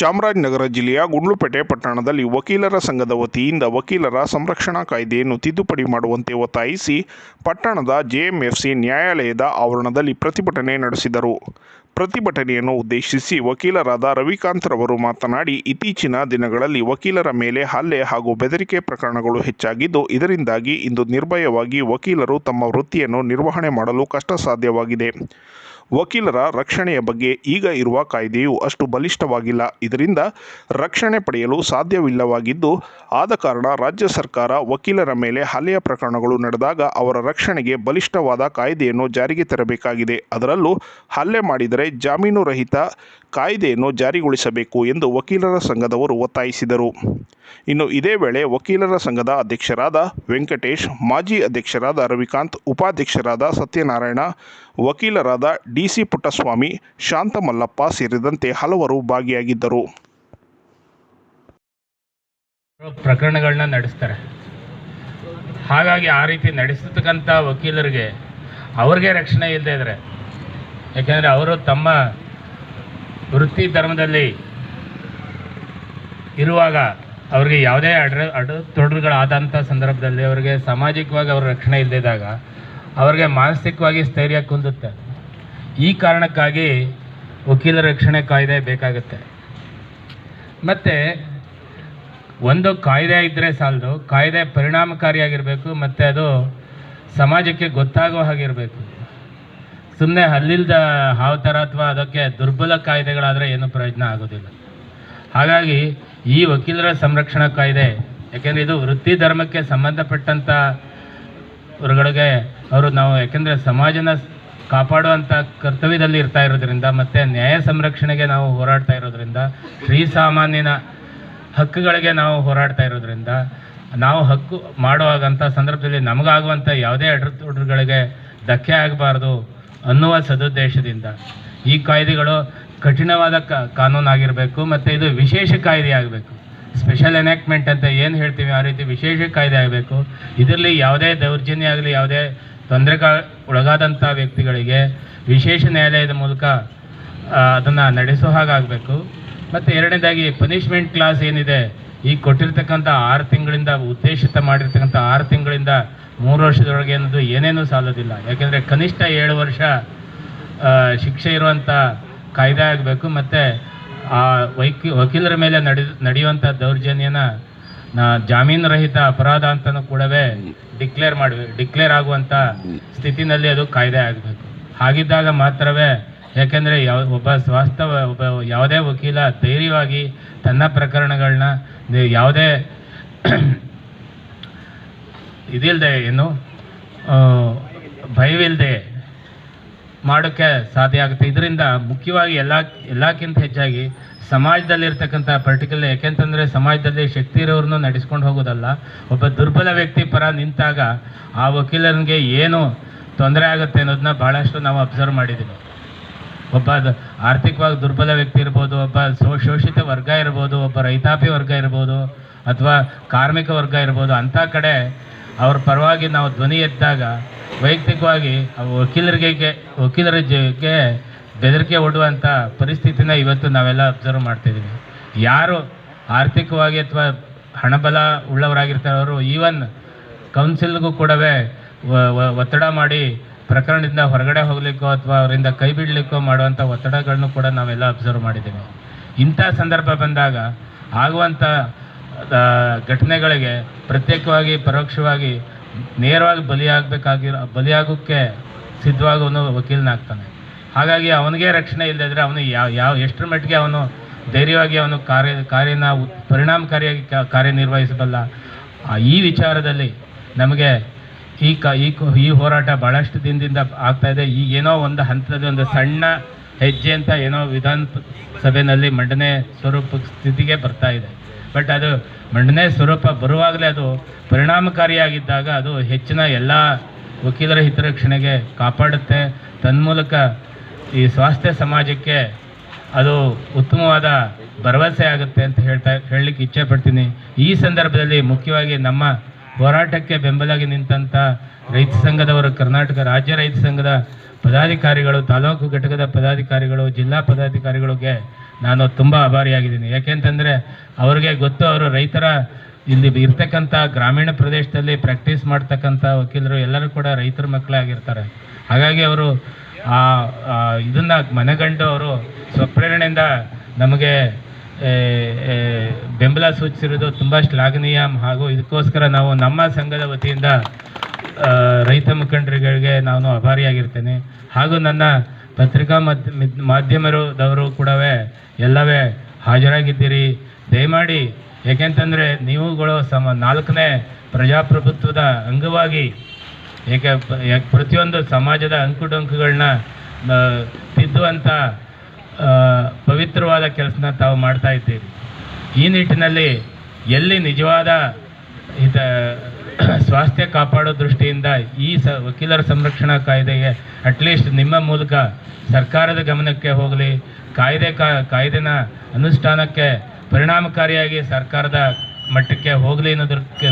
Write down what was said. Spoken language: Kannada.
ಚಾಮರಾಜನಗರ ಜಿಲ್ಲೆಯ ಗುಂಡ್ಲುಪೇಟೆ ಪಟ್ಟಣದಲ್ಲಿ ವಕೀಲರ ಸಂಘದ ವತಿಯಿಂದ ವಕೀಲರ ಸಂರಕ್ಷಣಾ ಕಾಯ್ದೆಯನ್ನು ತಿದ್ದುಪಡಿ ಮಾಡುವಂತೆ ಒತ್ತಾಯಿಸಿ ಪಟ್ಟಣದ ಜೆಎಂಎಫ್ಸಿ ನ್ಯಾಯಾಲಯದ ಆವರಣದಲ್ಲಿ ಪ್ರತಿಭಟನೆ ನಡೆಸಿದರು. ಪ್ರತಿಭಟನೆಯನ್ನು ಉದ್ದೇಶಿಸಿ ವಕೀಲರಾದ ರವಿಕಾಂತ್ ರವರು ಮಾತನಾಡಿ, ಇತ್ತೀಚಿನ ದಿನಗಳಲ್ಲಿ ವಕೀಲರ ಮೇಲೆ ಹಲ್ಲೆ ಹಾಗೂ ಬೆದರಿಕೆ ಪ್ರಕರಣಗಳು ಹೆಚ್ಚಾಗಿದ್ದು, ಇದರಿಂದಾಗಿ ಇಂದು ನಿರ್ಭಯವಾಗಿ ವಕೀಲರು ತಮ್ಮ ವೃತ್ತಿಯನ್ನು ನಿರ್ವಹಣೆ ಮಾಡಲು ಕಷ್ಟ ಸಾಧ್ಯವಾಗಿದೆ ವಕೀಲರ ರಕ್ಷಣೆಯ ಬಗ್ಗೆ ಈಗ ಇರುವ ಕಾಯ್ದೆಯು ಅಷ್ಟು ಬಲಿಷ್ಠವಾಗಿಲ್ಲ. ಇದರಿಂದ ರಕ್ಷಣೆ ಪಡೆಯಲು ಸಾಧ್ಯವಿಲ್ಲವಾಗಿದ್ದು, ಆದ ಕಾರಣ ರಾಜ್ಯ ಸರ್ಕಾರ ವಕೀಲರ ಮೇಲೆ ಹಲ್ಲೆಯ ಪ್ರಕರಣಗಳು ನಡೆದಾಗ ಅವರ ರಕ್ಷಣೆಗೆ ಬಲಿಷ್ಠವಾದ ಕಾಯ್ದೆಯನ್ನು ಜಾರಿಗೆ ತರಬೇಕಾಗಿದೆ. ಅದರಲ್ಲೂ ಹಲ್ಲೆ ಮಾಡಿದರೆ ಜಾಮೀನು ರಹಿತ ಕಾಯ್ದೆಯನ್ನು ಜಾರಿಗೊಳಿಸಬೇಕು ಎಂದು ವಕೀಲರ ಸಂಘದವರು ಒತ್ತಾಯಿಸಿದರು. ಇನ್ನು ಇದೇ ವೇಳೆ ವಕೀಲರ ಸಂಘದ ಅಧ್ಯಕ್ಷರಾದ ವೆಂಕಟೇಶ್, ಮಾಜಿ ಅಧ್ಯಕ್ಷರಾದ ರವಿಕಾಂತ್, ಉಪಾಧ್ಯಕ್ಷರಾದ ಸತ್ಯನಾರಾಯಣ, ವಕೀಲರಾದ ಡಿಸಿ ಪುಟ್ಟಸ್ವಾಮಿ, ಶಾಂತಮಲ್ಲಪ್ಪ ಸೇರಿದಂತೆ ಹಲವರು ಭಾಗಿಯಾಗಿದ್ದರು. ಪ್ರಕರಣಗಳನ್ನ ನಡೆಸ್ತಾರೆ. ಹಾಗಾಗಿ ಆ ರೀತಿ ನಡೆಸತಕ್ಕಂಥ ವಕೀಲರಿಗೆ ಅವ್ರಿಗೆ ರಕ್ಷಣೆ ಇಲ್ಲದೇ ಇದ್ರೆ, ಯಾಕೆಂದರೆ ಅವರು ತಮ್ಮ ವೃತ್ತಿ ಧರ್ಮದಲ್ಲಿ ಇರುವಾಗ ಅವರಿಗೆ ಯಾವುದೇ ಅಡ್ರ ತೊಡರುಗಳಾದಂಥ ಸಂದರ್ಭದಲ್ಲಿ ಅವರಿಗೆ ಸಾಮಾಜಿಕವಾಗಿ ಅವ್ರ ರಕ್ಷಣೆ ಇಲ್ಲದಿದ್ದಾಗ ಅವ್ರಿಗೆ ಮಾನಸಿಕವಾಗಿ ಸ್ಥೈರ್ಯ ಕುಂದುತ್ತೆ. ಈ ಕಾರಣಕ್ಕಾಗಿ ವಕೀಲರ ರಕ್ಷಣೆ ಕಾಯ್ದೆ ಬೇಕಾಗುತ್ತೆ. ಮತ್ತು ಒಂದು ಕಾಯ್ದೆ ಇದ್ದರೆ ಸಾಲದು, ಕಾಯ್ದೆ ಪರಿಣಾಮಕಾರಿಯಾಗಿರಬೇಕು, ಮತ್ತು ಅದು ಸಮಾಜಕ್ಕೆ ಗೊತ್ತಾಗೋ ಹಾಗಿರಬೇಕು ಸುಮ್ಮನೆ ಅಲ್ಲಿಲ್ದ ಹಾವು ಥರ ಅಥವಾ ಅದಕ್ಕೆ ದುರ್ಬಲ ಕಾಯ್ದೆಗಳಾದರೆ ಏನು ಪ್ರಯೋಜನ ಆಗೋದಿಲ್ಲ. ಹಾಗಾಗಿ ಈ ವಕೀಲರ ಸಂರಕ್ಷಣಾ ಕಾಯ್ದೆ, ಯಾಕೆಂದರೆ ಇದು ವೃತ್ತಿ ಧರ್ಮಕ್ಕೆ ಸಂಬಂಧಪಟ್ಟಂಥ ಹೊರಗಡೆಗೆ ಅವರು ನಾವು ಯಾಕೆಂದರೆ ಸಮಾಜನ ಕಾಪಾಡುವಂಥ ಕರ್ತವ್ಯದಲ್ಲಿ ಇರ್ತಾ ಇರೋದ್ರಿಂದ ಮತ್ತು ನ್ಯಾಯ ಸಂರಕ್ಷಣೆಗೆ ನಾವು ಹೋರಾಡ್ತಾ ಇರೋದ್ರಿಂದ ಶ್ರೀಸಾಮಾನ್ಯನ ಹಕ್ಕುಗಳಿಗೆ ನಾವು ಹೋರಾಡ್ತಾ ಇರೋದ್ರಿಂದ, ನಾವು ಹಕ್ಕು ಮಾಡುವಾಗಂಥ ಸಂದರ್ಭದಲ್ಲಿ ನಮಗಾಗುವಂಥ ಯಾವುದೇ ಅಡ್ರಗಳಿಗೆ ಧಕ್ಕೆ ಆಗಬಾರ್ದು ಅನ್ನುವ ಸದುದ್ದೇಶದಿಂದ ಈ ಕಾಯ್ದೆಗಳು ಕಠಿಣವಾದ ಕಾನೂನಾಗಿರಬೇಕು ಮತ್ತು ಇದು ವಿಶೇಷ ಕಾಯ್ದೆ ಆಗಬೇಕು. ಸ್ಪೆಷಲ್ ಎನಾಕ್ಟ್ಮೆಂಟ್ ಅಂತ ಏನು ಹೇಳ್ತೀವಿ ಆ ರೀತಿ ವಿಶೇಷ ಕಾಯ್ದೆ ಆಗಬೇಕು. ಇದರಲ್ಲಿ ಯಾವುದೇ ದೌರ್ಜನ್ಯ ಆಗಲಿ, ಯಾವುದೇ ತೊಂದರೆಗ ಒಳಗಾದಂಥ ವ್ಯಕ್ತಿಗಳಿಗೆ ವಿಶೇಷ ನ್ಯಾಯಾಲಯದ ಮೂಲಕ ಅದನ್ನು ನಡೆಸೋ ಹಾಗಾಗಬೇಕು. ಮತ್ತು ಎರಡನೇದಾಗಿ ಪನಿಷ್ಮೆಂಟ್ ಕ್ಲಾಸ್ ಏನಿದೆ, ಈ ಕೊಟ್ಟಿರ್ತಕ್ಕಂಥ ಆರು ತಿಂಗಳಿಂದ, ಉದ್ದೇಶಿತ ಮಾಡಿರ್ತಕ್ಕಂಥ ಆರು ತಿಂಗಳಿಂದ ಮೂರು ವರ್ಷದೊಳಗೆ ಅನ್ನೋದು ಏನೇನೂ ಸಾಲೋದಿಲ್ಲ. ಯಾಕೆಂದರೆ ಕನಿಷ್ಠ ಏಳು ವರ್ಷ ಶಿಕ್ಷೆ ಇರುವಂಥ ಕಾಯ್ದೆ ಆಗಬೇಕು. ಮತ್ತು ಆ ವೈಕಿ, ವಕೀಲರ ಮೇಲೆ ನಡೆ ನಡೆಯುವಂಥ ದೌರ್ಜನ್ಯನ ನಾ ಜಾಮೀನು ರಹಿತ ಅಪರಾಧ ಅಂತಲೂ ಕೂಡವೇ ಡಿಕ್ಲೇರ್ ಮಾಡಬೇಕು ಡಿಕ್ಲೇರ್ ಆಗುವಂಥ ಸ್ಥಿತಿನಲ್ಲಿ ಅದು ಕಾಯ್ದೆ ಆಗಬೇಕು. ಹಾಗಿದ್ದಾಗ ಮಾತ್ರವೇ ಯಾಕೆಂದ್ರೆ ಯಾವ, ಒಬ್ಬ ಸ್ವಾಸ್ಥ ಒಬ್ಬ ಯಾವುದೇ ವಕೀಲ ಧೈರ್ಯವಾಗಿ ತನ್ನ ಪ್ರಕರಣಗಳನ್ನ ಯಾವುದೇ ಇದಿಲ್ಲದೆ ಏನು ಭಯವಿಲ್ಲದೆ ಮಾಡೋಕ್ಕೆ ಸಾಧ್ಯ ಆಗುತ್ತೆ. ಇದರಿಂದ ಮುಖ್ಯವಾಗಿ ಎಲ್ಲ, ಎಲ್ಲಕ್ಕಿಂತ ಹೆಚ್ಚಾಗಿ ಸಮಾಜದಲ್ಲಿರ್ತಕ್ಕಂಥ ಪರ್ಟಿಕ್ಯುಲರ್ ಯಾಕೆಂತಂದರೆ ಸಮಾಜದಲ್ಲಿ ಶಕ್ತಿ ಇರೋರನ್ನು ನಡೆಸ್ಕೊಂಡು ಹೋಗೋದಲ್ಲ. ಒಬ್ಬ ದುರ್ಬಲ ವ್ಯಕ್ತಿ ಪರ ನಿಂತಾಗ ಆ ವಕೀಲನಿಗೆ ಏನು ತೊಂದರೆ ಆಗುತ್ತೆ ಅನ್ನೋದನ್ನ ಭಾಳಷ್ಟು ನಾವು ಅಬ್ಸರ್ವ್ ಮಾಡಿದ್ದೀವಿ ಒಬ್ಬ ಆರ್ಥಿಕವಾಗಿ ದುರ್ಬಲ ವ್ಯಕ್ತಿ ಇರ್ಬೋದು, ಒಬ್ಬ ಶೋಷಿತ ವರ್ಗ ಇರ್ಬೋದು, ಒಬ್ಬ ರೈತಾಪಿ ವರ್ಗ ಇರ್ಬೋದು, ಅಥವಾ ಕಾರ್ಮಿಕ ವರ್ಗ ಇರ್ಬೋದು, ಅಂಥ ಕಡೆ ಅವ್ರ ಪರವಾಗಿ ನಾವು ಧ್ವನಿ ಎದ್ದಾಗ ವೈಯಕ್ತಿಕವಾಗಿ ವಕೀಲರಿಗೆ ವಕೀಲರ ಜೊತೆಗೆ ಬೆದರಿಕೆ ಒಡ್ಡುವಂಥ ಪರಿಸ್ಥಿತಿನ ಇವತ್ತು ನಾವೆಲ್ಲ ಅಬ್ಸರ್ವ್ ಮಾಡ್ತಿದ್ದೀವಿ ಯಾರು ಆರ್ಥಿಕವಾಗಿ ಅಥವಾ ಹಣಬಲ ಉಳ್ಳವರಾಗಿರ್ತಾರೆ ಅವರು ಈವನ್ ಕೌನ್ಸಿಲ್ಗೂ ಕೂಡವೇ ಒತ್ತಡ ಮಾಡಿ ಪ್ರಕರಣದಿಂದ ಹೊರಗಡೆ ಹೋಗ್ಲಿಕ್ಕೋ ಅಥವಾ ಅವರಿಂದ ಕೈ ಬಿಡಲಿಕ್ಕೋ ಮಾಡುವಂಥ ಒತ್ತಡಗಳನ್ನು ಕೂಡ ನಾವೆಲ್ಲ ಅಬ್ಸರ್ವ್ ಮಾಡಿದ್ದೀವಿ ಇಂಥ ಸಂದರ್ಭ ಬಂದಾಗ ಆಗುವಂಥ ಘಟನೆಗಳಿಗೆ ಪ್ರತ್ಯೇಕವಾಗಿ, ಪರೋಕ್ಷವಾಗಿ ನೇರವಾಗಿ ಬಲಿಯಾಗಬೇಕಾಗಿರೋ, ಬಲಿಯಾಗೋಕ್ಕೆ ಸಿದ್ಧವಾಗೋನು ವಕೀಲನಾಗ್ತಾನೆ ಹಾಗಾಗಿ ಅವನಿಗೆ ರಕ್ಷಣೆ ಇಲ್ಲದಿದ್ದರೆ ಅವನು ಯಾವ ಯಾವ, ಎಷ್ಟರ ಮಟ್ಟಿಗೆ ಅವನು ಧೈರ್ಯವಾಗಿ ಅವನು ಕಾರ್ಯ, ಕಾರ್ಯನ ಪರಿಣಾಮಕಾರಿಯಾಗಿ ಕಾರ್ಯನಿರ್ವಹಿಸಬಲ್ಲ ಈ ವಿಚಾರದಲ್ಲಿ ನಮಗೆ ಈ ಕ, ಈ ಈ ಹೋರಾಟ ಭಾಳಷ್ಟು ದಿನದಿಂದ ಆಗ್ತಾ ಇದೆ. ಈಗ ಏನೋ ಒಂದು ಹಂತದಲ್ಲಿ ಒಂದು ಸಣ್ಣ ಹೆಜ್ಜೆ ಅಂತ ಏನೋ ವಿಧಾನ ಸಭೆಯಲ್ಲಿ ಮಂಡನೆ ಸ್ವರೂಪ ಸ್ಥಿತಿಗೆ ಬರ್ತಾ ಇದೆ. ಬಟ್ ಅದು ಮಂಡನೆ ಸ್ವರೂಪ ಬರುವಾಗಲೇ ಅದು ಪರಿಣಾಮಕಾರಿಯಾಗಿದ್ದಾಗ ಅದು ಹೆಚ್ಚಿನ ಎಲ್ಲ ವಕೀಲರ ಹಿತರಕ್ಷಣೆಗೆ ಕಾಪಾಡುತ್ತೆ. ತನ್ಮೂಲಕ ಈ ಸ್ವಾಸ್ಥ್ಯ ಸಮಾಜಕ್ಕೆ ಅದು ಉತ್ತಮವಾದ ಭರವಸೆ ಆಗುತ್ತೆ ಅಂತ ಹೇಳ್ತಾ, ಹೇಳಲಿಕ್ಕೆ ಇಚ್ಛೆ ಪಡ್ತೀನಿ ಈ ಸಂದರ್ಭದಲ್ಲಿ ಮುಖ್ಯವಾಗಿ ನಮ್ಮ ಹೋರಾಟಕ್ಕೆ ಬೆಂಬಲಾಗಿ ನಿಂತಹ ರೈತ ಸಂಘದವರು, ಕರ್ನಾಟಕ ರಾಜ್ಯ ರೈತ ಸಂಘದ ಪದಾಧಿಕಾರಿಗಳು, ತಾಲೂಕು ಘಟಕದ ಪದಾಧಿಕಾರಿಗಳು, ಜಿಲ್ಲಾ ಪದಾಧಿಕಾರಿಗಳಿಗೆ ನಾನು ತುಂಬ ಆಭಾರಿಯಾಗಿದ್ದೀನಿ. ಯಾಕೆಂತಂದರೆ ಅವ್ರಿಗೆ ಗೊತ್ತು, ಅವರು ರೈತರ ಇಲ್ಲಿ ಇರ್ತಕ್ಕಂಥ ಗ್ರಾಮೀಣ ಪ್ರದೇಶದಲ್ಲಿ ಪ್ರಾಕ್ಟೀಸ್ ಮಾಡ್ತಕ್ಕಂಥ ವಕೀಲರು ಎಲ್ಲರೂ ಕೂಡ ರೈತರ ಮಕ್ಕಳೇ ಆಗಿರ್ತಾರೆ. ಹಾಗಾಗಿ ಅವರು ಆ, ಇದನ್ನ ಮನಗಂಡು ಅವರು ಸ್ವಪ್ರೇರಣೆಯಿಂದ ನಮಗೆ ಬೆಂಬಲ ಸೂಚಿಸಿರೋದು ತುಂಬ ಶ್ಲಾಘನೀಯ ಹಾಗೂ ಇದಕ್ಕೋಸ್ಕರ ನಾವು ನಮ್ಮ ಸಂಘದ ವತಿಯಿಂದ ರೈತ ಮುಖಂಡರುಗಳಿಗೆ ನಾನು ಅಭಾರಿಯಾಗಿರ್ತೇನೆ ಹಾಗೂ ನನ್ನ ಪತ್ರಿಕಾ ಮಾಧ್ಯಮದವರು ಕೂಡ ಎಲ್ಲವೇ ಹಾಜರಾಗಿದ್ದೀರಿ. ದಯಮಾಡಿ, ಏಕೆಂತಂದರೆ ನೀವುಗಳು ಸಮ, ನಾಲ್ಕನೇ ಪ್ರಜಾಪ್ರಭುತ್ವದ ಅಂಗವಾಗಿ ಏಕೆ ಪ್ರತಿಯೊಂದು ಸಮಾಜದ ಅಂಕುಡೊಂಕುಗಳನ್ನ ತಿದ್ದುವಂಥ ಪವಿತ್ರವಾದ ಕೆಲಸನ ತಾವು ಮಾಡ್ತಾ ಇದ್ದೀರಿ. ಈ ನಿಟ್ಟಿನಲ್ಲಿ ಎಲ್ಲಿ ನಿಜವಾದ ಹಿತ, ಸ್ವಾಸ್ಥ್ಯ ಕಾಪಾಡೋ ದೃಷ್ಟಿಯಿಂದ ಈ ಸ, ವಕೀಲರ ಸಂರಕ್ಷಣಾ ಕಾಯ್ದೆಗೆ ಅಟ್ಲೀಸ್ಟ್ ನಿಮ್ಮ ಮೂಲಕ ಸರ್ಕಾರದ ಗಮನಕ್ಕೆ ಹೋಗಲಿ, ಕಾಯ್ದೆ ಕಾಯ್ದೆನ ಅನುಷ್ಠಾನಕ್ಕೆ ಪರಿಣಾಮಕಾರಿಯಾಗಿ ಸರ್ಕಾರದ ಮಟ್ಟಕ್ಕೆ ಹೋಗಲಿ ಅನ್ನೋದಕ್ಕೆ